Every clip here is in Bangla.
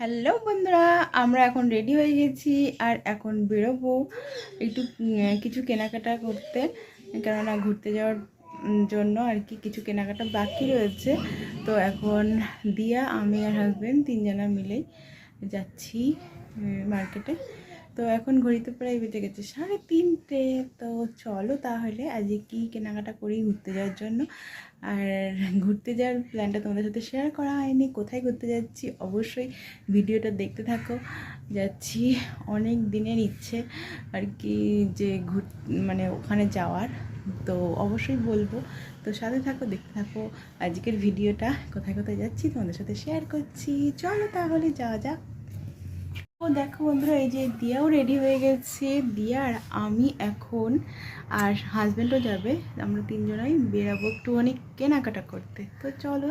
হ্যালো বন্ধুরা, আমরা এখন রেডি হয়ে গেছি আর এখন বেরোবো একটু কিছু কেনাকাটা করতে। কেননা ঘুরতে যাওয়ার জন্য আর কি কিছু কেনাকাটা বাকি রয়েছে। তো এখন দিয়া, আমি আর হাজব্যান্ড তিনজনা মিলেই যাচ্ছি মার্কেটে তো এখন ঘড়িতে প্রায় বেজে গেছে সাড়ে তিনটে। তো চলো তাহলে আজকে কি কেনাকাটা করি ঘুরতে যাওয়ার জন্য। আর ঘুরতে যাওয়ার প্ল্যানটা তোমাদের সাথে শেয়ার করা হয়নি। কোথায় ঘুরতে যাচ্ছি অবশ্যই ভিডিওটা দেখতে থাকো। যাচ্ছি অনেক দিনের ইচ্ছে আর কি যে ঘুর মানে ওখানে যাওয়ার। তো অবশ্যই বলব। তো সাথে থাকো, দেখতে থাকো আজকের ভিডিওটা। কোথায় কোথায় যাচ্ছি তোমাদের সাথে শেয়ার করছি। চলো তাহলে যাওয়া যাক। ও দেখো বন্ধুরা এই যে দিয়াও রেডি হয়ে গেছে। দিয়া আর আমি এখন আর হাজব্যান্ডও যাবে আমরা তিনজনাই বেরাবো একটুখানি কেনাকাটা করতে। তো চলো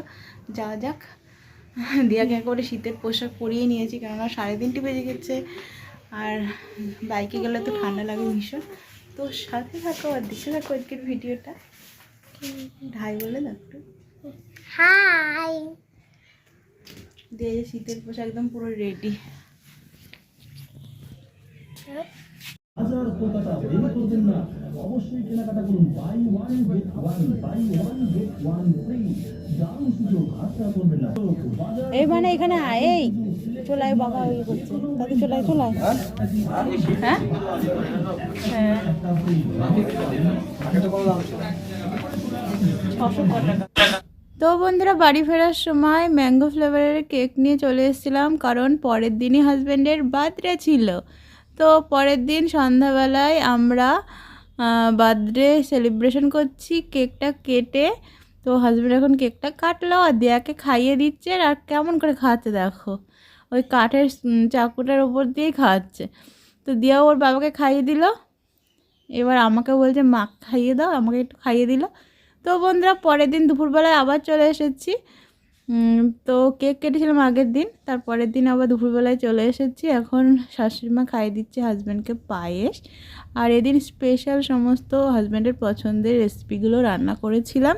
যা যাক। দিয়াকে একেবারে শীতের পোশাক পরিয়ে নিয়েছি কেননা সাড়ে তিনটে বেজে গেছে আর বাইকে গেলে তো ঠান্ডা লাগে ভীষণ। তো সাথে থাকো আর দেখে থাকো আজকের ভিডিওটা। ঢাই বলে না একটু। হাই দিয়ে যে শীতের পোশাক একদম পুরো রেডি এই মানে এখানে এই। চলাই বাবা করছে। চলাই চলাই হ্যাঁ? হ্যাঁ। তো বন্ধুরা, বাড়ি ফেরার সময় ম্যাঙ্গো ফ্লেভারের কেক নিয়ে চলে এসেছিলাম, কারণ পরের দিনই হাজব্যান্ডের বার্থডে ছিল। তো পরের দিন সন্ধ্যাবেলায় আমরা বার্থডে সেলিব্রেশন করছি, কেকটা কেটে, তো হাজব্যান্ড এখন কেকটা কাটলো, আর দেয়াকে খাইয়ে দিচ্ছে, আর কেমন করে খাওয়াচ্ছে দেখো। ওই কাঠের চাকুটার ওপর দিয়েই খাওয়াচ্ছে। তো দিয়া ওর বাবাকে খাইয়ে দিল। এবার আমাকে বলছে, মা, খাইয়ে দাও। আমাকে একটু খাইয়ে দিল। তো বন্ধুরা, পরের দিন দুপুরবেলায় আবার চলে এসেছি। তো কেক কেটেছিলাম আগের দিন, তারপরের দিন আবার দুপুরবেলায় চলে এসেছি। এখন শাশুড়ি মা খাইয়ে দিচ্ছে হাজব্যান্ডকে পায়েস। আর এদিন স্পেশাল সমস্ত হাজব্যান্ডের পছন্দের রেসিপিগুলো রান্না করেছিলাম।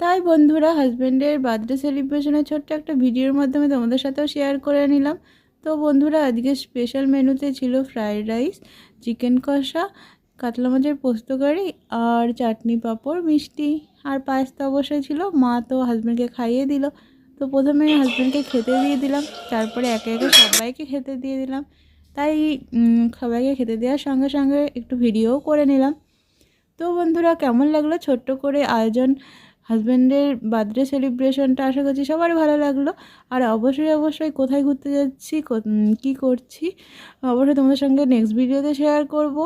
তাই বন্ধুরা হাজব্যান্ডের বার্থডে সেলিব্রেশনের ছোট্ট একটা ভিডিওর মাধ্যমে তোমাদের সাথেও শেয়ার করে নিলাম। তো বন্ধুরা, আজকে স্পেশাল মেনুতে ছিল ফ্রায়েড রাইস চিকেন কষা কাতলা মাছের পোস্ত কারি আর চাটনি পাঁপড়, মিষ্টি আর পায়েস তো অবশ্যই ছিল। মা তো হাজব্যান্ডকে খাইয়ে দিল। তো প্রথমে হাজব্যান্ডকে খেতে দিয়ে দিলাম। তারপরে একে একে সবাইকে খেতে দিয়ে দিলাম। তাই সবাইকে খেতে দেওয়ার সঙ্গে সঙ্গে একটু ভিডিওও করে নিলাম। তো বন্ধুরা, কেমন লাগল ছোট্ট করে আয়োজন? হাজব্যান্ডের বার্থডে সেলিব্রেশনটা আশা করছি সবারই ভালো লাগল। আর অবশ্যই অবশ্যই কোথায় ঘুরতে যাচ্ছি, কী করছি, অবশ্যই তোমাদের সঙ্গে নেক্সট ভিডিওতে শেয়ার করব।